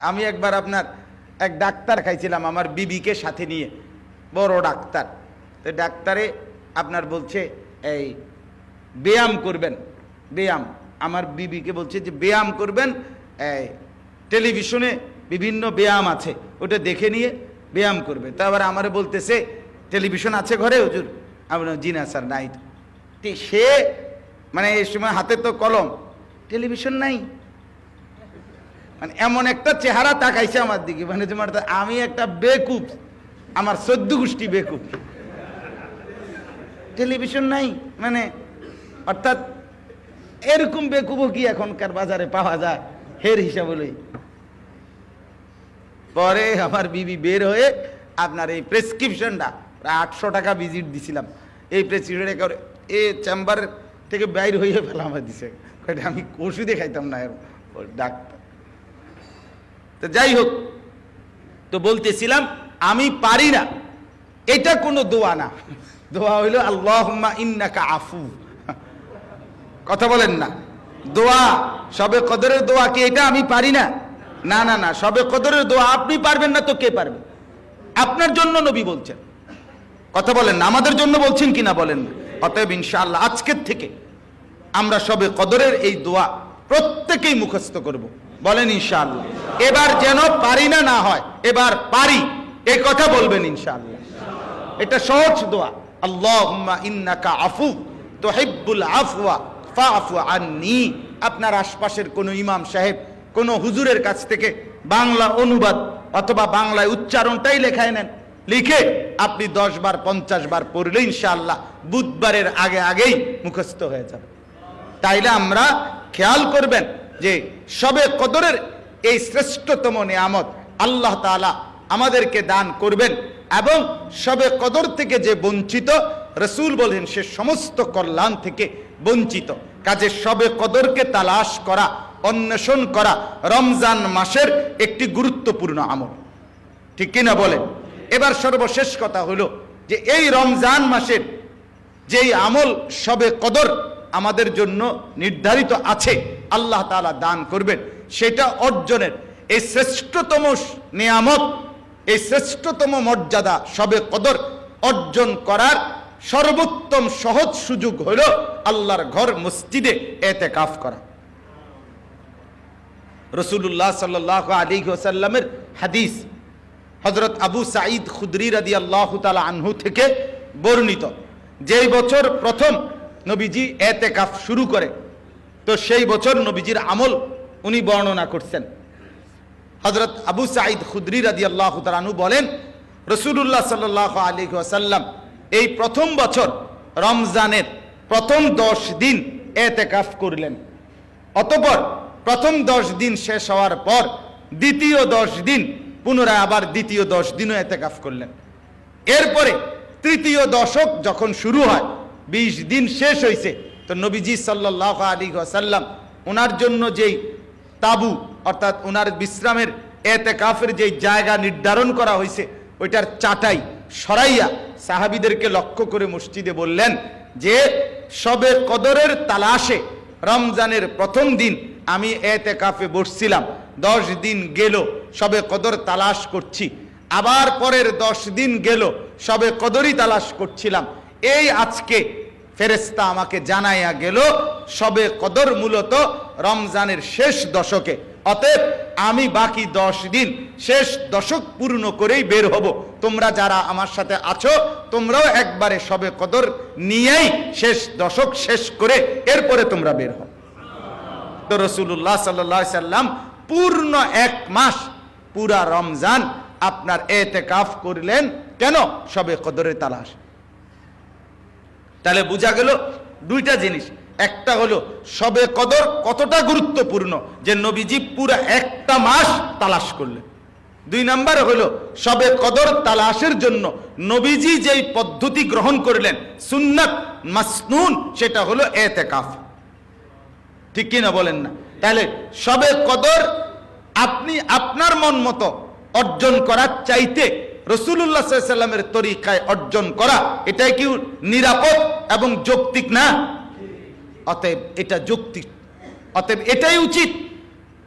আমি একবার আপনার এক ডাক্তার খাইছিলাম আমার বিবিকে সাথে নিয়ে বড় ডাক্তার। তো ডাক্তারে আপনার বলছে এই ব্যায়াম করবেন ব্যায়াম। আমার বিবিকে বলছে যে ব্যায়াম করবেন এই টেলিভিশনে বিভিন্ন ব্যায়াম আছে ওটা দেখে নিয়ে ব্যায়াম করবে তো আবার আমারে বলতেছে টেলিভিশন আছে ঘরে হুজুর? আমি বললাম, জি না স্যার নাই সে মানে এই সময় হাতে তো কলম টেলিভিশন নাই। মানে এমন একটা চেহারা তাকাইছে আমার দিকে। মানে তোমার আমি একটা বেকুব, আমার সদ্য গোষ্ঠী বেকুব। টেলিভিশন নাই মানে অর্থাৎ এরকম বেকুবও কি এখনকার বাজারে পাওয়া যায়, হের হিসাব? হলেই পরে আমার বিবি বের হয়ে আপনার এই প্রেসক্রিপশনটা, প্রায় আটশো টাকা ভিজিট দিছিলাম। এই প্রেসক্রিপশনে করে এ চেম্বার থেকে বাইর হয়ে ফেলা আমার দিছে আমি ওষুধে খাইতাম না ডাক্তার। তো যাই হোক, তো বলতেছিলাম, আমি পারি না। এটা কোনো দোয়া না। দোয়া হইল আল্লাহ ইন্নাকা আফু। কথা বলেন না। দোয়া, সবে কদরের দোয়া কি এটা আমি পারি না? না না না, সবে কদরের দোয়া আপনি পারবেন না তো কে পারবে? আপনার জন্য নবী বলছেন। কথা বলেন না, আমাদের জন্য বলছেন কি না। বলেন অতএব ইনশাআল্লাহ আজকের থেকে আমরা সবে কদরের এই দোয়া প্রত্যেকেই মুখস্থ করব। বলেন ইনশাআল্লাহ। এবার যেন পারি না না হয়, এবার পারি। এই কথা বলবেন ইনশাআল্লাহ। এটা সহজ দোয়া। আল্লাহুম্মা ইন্নাকা আফু, তুহিব্বুল আফওয়া আন্নি। আপনার আশপাশের কোনো ইমাম সাহেব, কোনো হুজুরের কাছ থেকে বাংলা অনুবাদ অথবা বাংলায় উচ্চারণটাই লেখায় নেন। লিখে আপনি দশ বার, পঞ্চাশ বার পড়লে ইনশাআল্লাহ বুধবারের আগে আগেই মুখস্থ হয়ে যাবে। তাইলে আমরা খেয়াল করবেন যে সবে কদরের এই শ্রেষ্ঠতম নিয়ামত আল্লাহ তাআলা আমাদেরকে দান করবেন এবং সবে কদর থেকে যে বঞ্চিত, রসুল বলেন সে সমস্ত কল্যাণ থেকে বঞ্চিত। কাজে সবে কদরকে তালাশ করা, অন্বেষণ করা রমজান মাসের একটি গুরুত্বপূর্ণ আমল। ঠিক কিনা বলেন? এবার সর্বশেষ কথা হলো যে এই রমজান মাসের যেই আমল সবে কদর আমাদের জন্য নির্ধারিত আছে, আল্লাহ তালা দান করবেন। সেটা অর্জনের এই শ্রেষ্ঠতম নিয়ামত, এই শ্রেষ্ঠতম মর্যাদা সবে কদর অর্জন করার সর্বোত্তম সহজ সুযোগ হল আল্লাহর ঘর মসজিদে এতে কাফ করা। রসুল্লাহ সাল্লাহ আলী ওসাল্লামের হাদিস হজরত আবু সাঈদ খুদরি রাদি আল্লাহ তালা আনহু থেকে বর্ণিত। যেই বছর প্রথম নবীজি এতে কাফ শুরু করে। তো সেই বছর নবীজির আমল উনি বর্ণনা করছেন। হজরত আবু সাঈদ খুদরি রাদি আল্লাহ তালানহু বলেন রসুল্লাহ সাল্লাহ আলী ওসাল্লাম এই প্রথম বছর রমজানের প্রথম দশ দিন এতে কাফ করলেন। অতপর প্রথম দশ দিন শেষ হওয়ার পর দ্বিতীয় দশ দিন পুনরায় আবার দ্বিতীয় দশ দিনও এতেকাফ করলেন। এরপরে তৃতীয় দশক যখন শুরু হয় বিশ দিন শেষ হয়েছে তো নবীজি সাল্লাহ আলী আসাল্লাম ওনার জন্য যেই তাবু, অর্থাৎ ওনার বিশ্রামের এতে কাফের যেই জায়গা নির্ধারণ করা হয়েছে ওইটার চাটাই সরাইয়া সাহাবিদেরকে লক্ষ্য করে মসজিদে বললেন যে, সবে কদরের তালাশে রমজানের প্রথম দিন আমি এতে কাফে বসছিলাম। দশ দিন গেল, সবে কদর তালাশ করছি। আবার পরের দশ দিন গেল, সবে কদরই তালাশ করছিলাম। এই আজকে ফেরেস্তা আমাকে জানাইয়া গেল, সবে কদর মূলত রমজানের শেষ দশকে। অতএব আমি বাকি দশ দিন শেষ দশক পূর্ণ করেই বের হব। তোমরা যারা আমার সাথে আছো, তোমরাও একবারে সবে কদর নিয়েই শেষ দশক শেষ করে এরপরে তোমরা বের হও। তো রসুল্লাহ সাল্লাহ সাল্লাম পূর্ণ এক মাস পুরা রমজান আপনার এতে কাফ করলেন। কেন? সবে কদরের তালাশ। তাহলে বোঝা গেল দুইটা জিনিস। একটা হলো সবে কদর কতটা গুরুত্বপূর্ণ যে নবীজি পুরা একটা মাস তালাশ করলেন। দুই নাম্বার হলো সবে কদর তালাশের জন্য নবীজি যেই পদ্ধতি গ্রহণ করলেন, সুন্নাত মাসনুন, সেটা হলো এতে কাফ ঠিক কিনা বলেন না? তাহলে সবে কদর আপনি আপনার মন মতো অর্জন করার চাইতে রসুল্লাহ সাল্লামের তরিকায় অর্জন করা, এটাই কি নিরাপদ এবং যৌক্তিক না? অতএব এটা যৌক্তিক। অতএব এটাই উচিত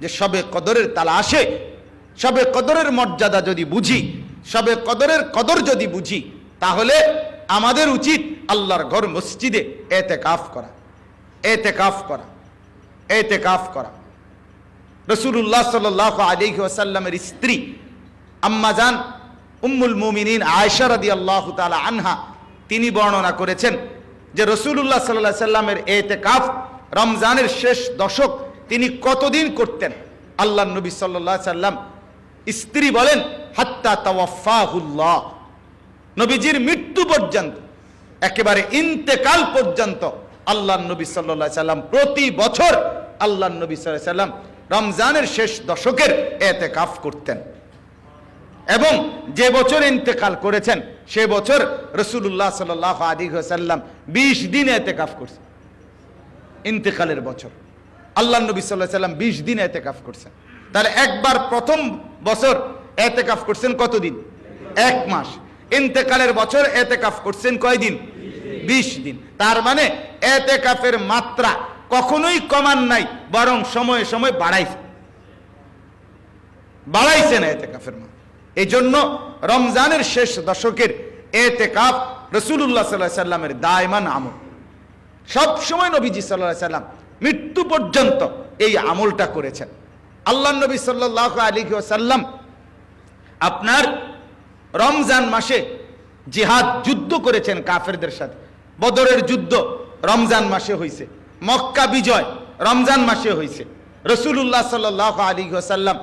যে সবে কদরের তালা আসে, সবে কদরের মর্যাদা যদি বুঝি, সবে কদরের কদর যদি বুঝি, তাহলে আমাদের উচিত আল্লাহর ঘর মসজিদে এতে কাফ করা এতে কাফ করা এতে কাফ করা। রসুল্লাহ সাল আলী ওসাল্লামের স্ত্রী আম্মাজান উম্মুল মুমিনিন আয়সারদি আল্লাহ তালা আনহা, তিনি বর্ণনা করেছেন যে রসুল্লাহ সাল্লাহ সাল্লামের এতে কাফ রমজানের শেষ দশক তিনি কতদিন করতেন? আল্লাহ নবী সাল্লাহ সাল্লাম স্ত্রী বলেন, হাত্তা তাওয়াফাহুল্লাহ নবীজির মৃত্যু পর্যন্ত, একেবারে ইন্তেকাল পর্যন্ত আল্লাহ নবী সাল্লাহ সাল্লাম প্রতি বছর আল্লাহ নবী সাল্লাহ সাল্লাম রমজানের শেষ দশকের এতে কাফ করতেন। এবং যে বছর ইন্তেকাল করেছেন, সে বছর রসুল্লাহ সাল আলী সাল্লাম বিশ দিন এতে কাফ করছেন ইন্তেকালের বছর। আল্লাহ নবী সাল্লাহ সাল্লাম বিশ দিন এতে কাফ করছেন। তাহলে একবার প্রথম বছর এতে কাফ করছেন কতদিন? এক মাস। ইন্তেকালের বছর এতেকাফ করছেন কয়দিন? বিশ দিন। তার মানে এতে কাফের মাত্রা কখনোই কমান নাই, বরং সময়ে সময় বাড়াইছে। বাড়াইছে না এতে কাফের মাত্রা। এই জন্য রমজানের শেষ দশকের এতে কাফ রসুল্লাহ সাল্লাহ সাল্লামের দায়মান আমল। সব সময় নবীজি সাল্লাহ সাল্লাম মৃত্যু পর্যন্ত এই আমলটা করেছেন। আল্লাহ নবী সাল্লাহ আলী সাল্লাম আপনার রমজান মাসে জিহাদ যুদ্ধ করেছেন কাফেরদের সাথে। বদরের যুদ্ধ রমজান মাসে হয়েছে মক্কা বিজয় রমজান মাসে হয়েছে রসুল্লাহ সাল্লাহ আলী সাল্লাম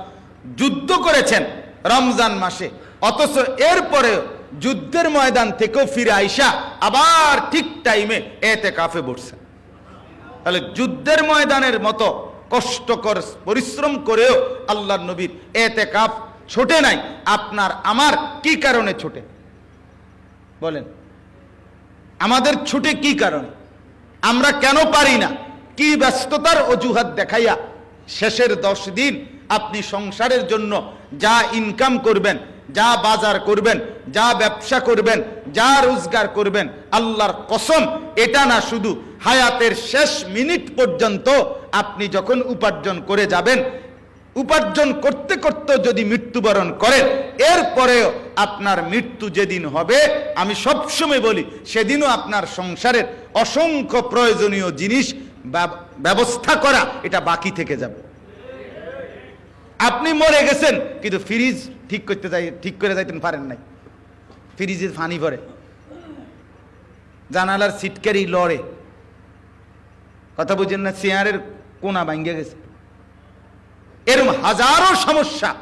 যুদ্ধ করেছেন রমজান মাসে। অথচ এরপরে যুদ্ধের ময়দান থেকেও ফিরে আইসা আবার ঠিক টাইমে এতে কাফে বসছে। তাহলে যুদ্ধের ময়দানের মতো কষ্টকর পরিশ্রম করেও আল্লাহ নবীর এতে কাপ ছোটে নাই, আপনার আমার কি কারণে ছোটে? বলেন, আমাদের ছুটে কি কারণে? আমরা কেন পারি না? কি ব্যস্ততার অজুহাত দেখাইয়া শেষের দশ দিন আপনি সংসারের জন্য যা ইনকাম করবেন, যা বাজার করবেন, যা ব্যবসা করবেন, যা রোজগার করবেন, আল্লাহর কসম, এটা না শুধু হায়াতের শেষ মিনিট পর্যন্ত আপনি যখন উপার্জন করে যাবেন, উপার্জন করতে করতে যদি মৃত্যুবরণ করেন, এরপরেও আপনার মৃত্যু যেদিন হবে, আমি সবসময় বলি, সেদিনও আপনার সংসারের অসংখ্য প্রয়োজনীয় জিনিস ব্যব- ব্যবস্থা করা, এটা বাকি থেকে যাবে। আপনি মরে গেছেন, কিন্তু ফ্রিজ ঠিক করতে যাই ঠিক করে যাইতেন, পারেন নাই। ফ্রিজে ফানি ভরে। জানালার সিটকারি লড়ে। কথা বুঝেন না, চেয়ারের কোনা ভাঙ্গে গেছে। এরম হাজারো সমস্যা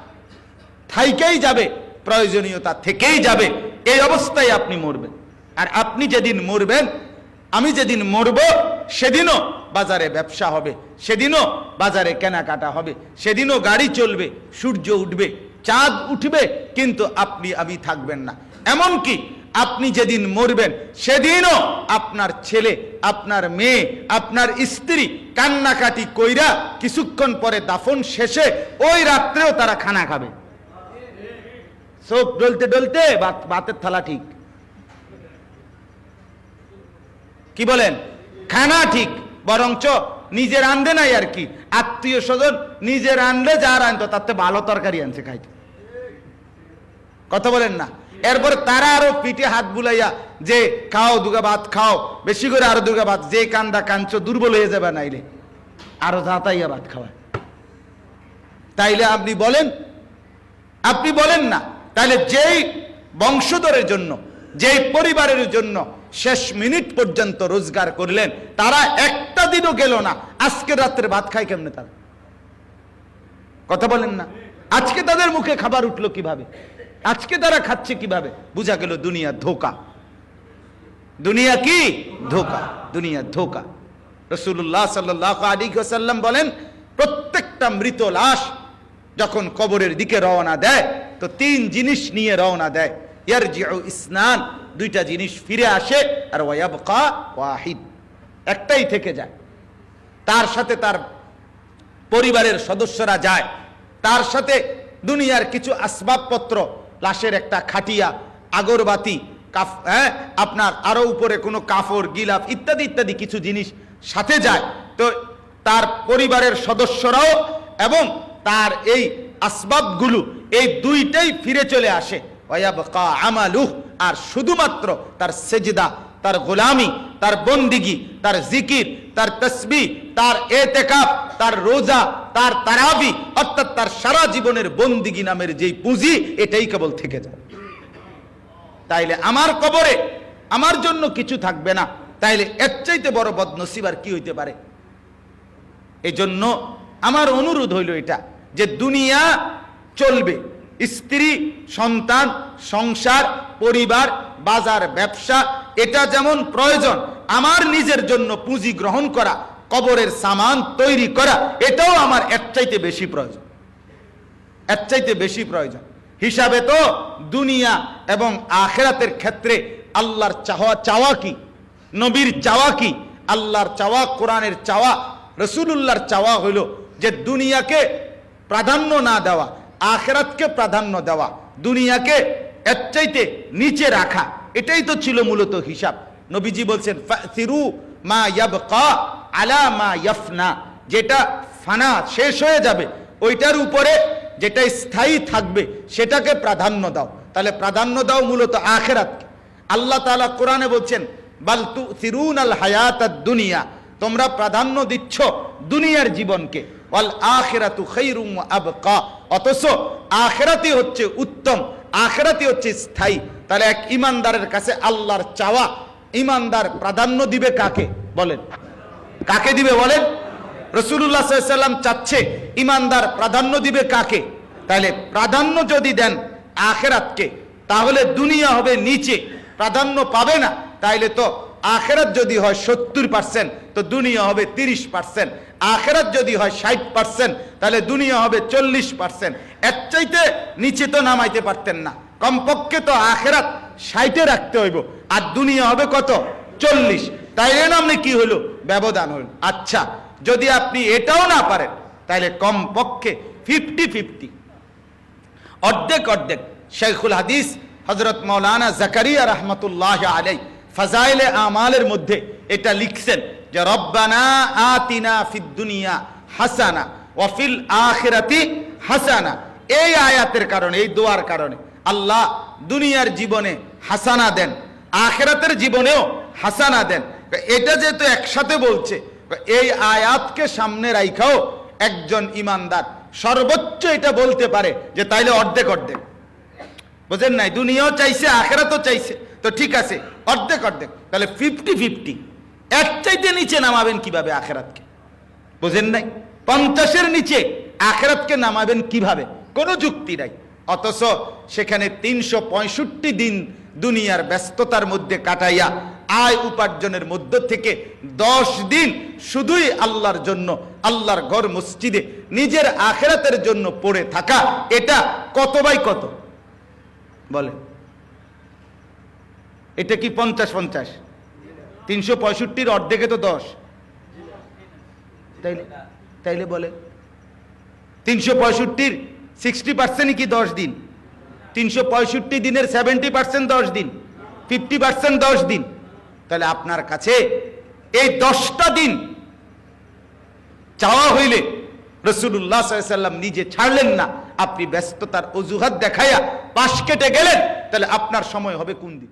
থাইকেই যাবে, প্রয়োজনীয়তা থেকেই যাবে, এই অবস্থায় আপনি মরবেন। আর আপনি যেদিন মরবেন, আমি যেদিন মরব, সেদিনও বাজারে ব্যবসা হবে, সেদিনও বাজারে কেনাকাটা হবে। সেদিনও গাড়ি চলবে, সূর্য উঠবে, চাঁদ উঠবে, কিন্তু আপনি আমি থাকবেন না। এমনকি আপনি যেদিন মরবেন, সেদিনও আপনার ছেলে, আপনার মেয়ে, আপনার স্ত্রী কান্নাকাটি কইরা কিছুক্ষণ পরে দাফন শেষে ওই রাত্রেও তারা খানা খাবে। চোখ ডলতে ডলতে ভাতের থালা ঠিক। কি বলেন? খানা ঠিক, বরঞ্চ নিজের আনবে নাই আর কি। আত্মীয় স্বজন নিজের আনলে যার আনতো তাতে ভালো তরকারি আনছে খাইতে। কথা বলেন না। এরপরে তারা আরও পিঠে হাত বুলাইয়া যে, খাও দুগা ভাত, খাও। বেশি করে আরও দুগা ভাত। যে কান্দা কাঞ্চ দুর্বল হয়ে যাবে নাইলে। আরও দাঁতাইয়া ভাত খাওয়ায় তাইলে আপনি বলেন আপনি বলেন না। তাহলে যেই বংশধরের জন্য, যেই পরিবারের জন্য শেষ মিনিট পর্যন্ত রোজগার করলেন। তারা একটা দিনও গেল না। আজকের রাত্রে ভাত খায় কেমনে তারা? কথা বলেন না। আজকে তাদের মুখে খাবার উঠল কীভাবে? আজকে তারা খাচ্ছে কীভাবে? বুঝা গেল দুনিয়া ধোকা। দুনিয়া কি? ধোকা। দুনিয়া ধোকা। রসুল্লাহ সাল্লাহ সাল্লাম বলেন, প্রত্যেকটা মৃত লাশ যখন কবরের দিকে রওনা দেয়, তো তিন জিনিস নিয়ে রওনা দেয়। ইয়ারজিউ ইসনান দুইটা জিনিস ফিরে আসে, আর ওয়াবকা ওয়াহিদ। একটাই থেকে যায়। তার সাথে তার পরিবারের সদস্যরা যায়। তার সাথে দুনিয়ার কিছু আসবাবপত্র, লাশের একটা খাটিয়া, আগরবাতি, কাফ হ্যাঁ আপনার আরও উপরে কোনো কাফড় গিলাফ ইত্যাদি ইত্যাদি কিছু জিনিস সাথে যায়। তো তার পরিবারের সদস্যরাও এবং তার এই আসবাবগুলো এই দুইটাই ফিরে চলে আসে। আমালুহ আর শুধুমাত্র তার সেজদা, তার গোলামি, তার বন্দিগি, তার জিকির, তার তসবি, তার এতেকাপ তার রোজা, তার তারাবি, অর্থাৎ তার সারা জীবনের বন্দিগি নামের যেই পুঁজি, এটাই কেবল থেকে যায়। তাইলে আমার কবরে আমার জন্য কিছু থাকবে না। তাইলে এর চাইতে বড় বদনসিব আর কি হইতে পারে? এই জন্য আমার অনুরোধ হইল এটা, যে দুনিয়া চলবে। স্ত্রী, সন্তান, সংসার, পরিবার, বাজার, ব্যবসা, এটা যেমন প্রয়োজন, আমার নিজের জন্য পুঁজি গ্রহণ করা, কবরের সামান তৈরি করা, এটাও আমার এর চাইতে বেশি প্রয়োজন। এর চাইতে বেশি প্রয়োজন। হিসাবে তো দুনিয়া এবং আখেরাতের ক্ষেত্রে আল্লাহর চাওয়া চাওয়া কি? নবীর চাওয়া কি? আল্লাহর চাওয়া, কোরআনের চাওয়া, রসুলুল্লাহর চাওয়া হইল যে দুনিয়াকে প্রাধান্য না দেওয়া আখেরাতকে প্রাধান্য দেওয়া, দুনিয়াকে এর চাইতে নিচে রাখা, এটাই তো ছিল মূলত হিসাব। নবীজি বলছেন ফাসিরু মা ইয়াবকা আলা মা ইয়াফনা যেটা ফানা শেষ হয়ে যাবে, ওইটার উপরে যেটা স্থায়ী থাকবে, সেটাকে প্রাধান্য দাও। তাহলে প্রাধান্য দাও মূলত আখেরাতকে। আল্লাহ তাআলা কোরআনে বলছেন বালতু সিরুন আল হায়াত দুনিয়া তোমরা প্রাধান্য দিচ্ছ দুনিয়ার জীবনকে ওয়াল আখিরাতু ওয়া আবকা। অথচ আখেরাতই হচ্ছে উত্তম, আখেরাতই হচ্ছে স্থায়ী। তাহলে এক ইমানদারের কাছে আল্লাহর চাওয়া, ইমানদার প্রাধান্য দিবে কাকে? বলেন। কাকে দিবে বলেন? রসুল্লাহ সাল্লাম চাচ্ছে ইমানদার প্রাধান্য দিবে কাকে? তাহলে প্রাধান্য যদি দেন আখেরাতকে, তাহলে দুনিয়া হবে নিচে। প্রাধান্য পাবে না, তাইলে তো আখেরাত যদি হয় সত্তর পার্সেন্ট তো দুনিয়া হবে তিরিশ পার্সেন্ট আখেরাত যদি হয় ষাট পার্সেন্ট তাহলে দুনিয়া হবে চল্লিশ পার্সেন্ট এর চাইতে নিচে তো নামাইতে পারতেন না। কমপক্ষে তো আখেরাত ষাটে রাখতে হইব। আর দুনিয়া হবে কত? চল্লিশ। তাই এর নামে কি হলো ব্যবধান হলো আচ্ছা যদি আপনি এটাও না পারেন, তাহলে কমপক্ষে ফিফটি ফিফটি। অর্ধেক অর্ধেক। শেখুল হাদিস হজরত মৌলানা জাকারিয়া রহমতুল্লাহ আলাই ফাজাইলে আমালের মধ্যে এটা লিখছেন যে রব্বানা আতিনা ফিদ দুনিয়া হাসানা ওয়াফিল আখিরাতি হাসানা। এই আয়াতের কারণে, এই দোয়ার কারণে আল্লাহ দুনিয়ার জীবনে হাসানা দেন, আখেরাতের জীবনেও হাসানা দেন। এটা যেহেতু একসাথে বলছে, এই আয়াতকে সামনে রাইখাও একজন ইমানদার সর্বোচ্চ এটা বলতে পারে যে তাইলে অর্ধেক অর্ধেক। বুঝেন নাই? দুনিয়াও চাইছে, আখেরাতও চাইছে। তো ঠিক আছে, অর্ধেক অর্ধেক। তাহলে ফিফটি ফিফটি এক চাইতে নিচে নামাবেন কীভাবে আখেরাতকে? বোঝেন নাই? পঞ্চাশের নিচে আখেরাতকে নামাবেন কীভাবে? কোনো যুক্তি নাই। অথচ সেখানে তিনশো পঁয়ষট্টি দিন দুনিয়ার ব্যস্ততার মধ্যে কাটাইয়া আয় উপার্জনের মধ্য থেকে দশ দিন শুধুই আল্লাহর জন্য, আল্লাহর ঘর মসজিদে নিজের আখেরাতের জন্য পড়ে থাকা, এটা কত বাই কত? বলে। এটা কি পঞ্চাশ পঞ্চাশ? তিনশো পঁয়ষট্টির অর্ধেকে তো দশ। তাইলে তাইলে বলে। তিনশো পঁয়ষট্টির সিক্সটি পার্সেন্টই কি দশ দিন? তিনশো পঁয়ষট্টি দিনের সেভেন্টি পার্সেন্ট দশ দিন। ফিফটি পার্সেন্ট দশ দিন। তাহলে আপনার কাছে এই দশটা দিন চাওয়া হইলে রসুল্লাহ সাল্লাম নিজে ছাড়লেন না। আপনি ব্যস্ততার অজুহাত দেখাইয়া পাশ কেটে গেলেন তাহলে আপনার সময় হবে কোন দিন?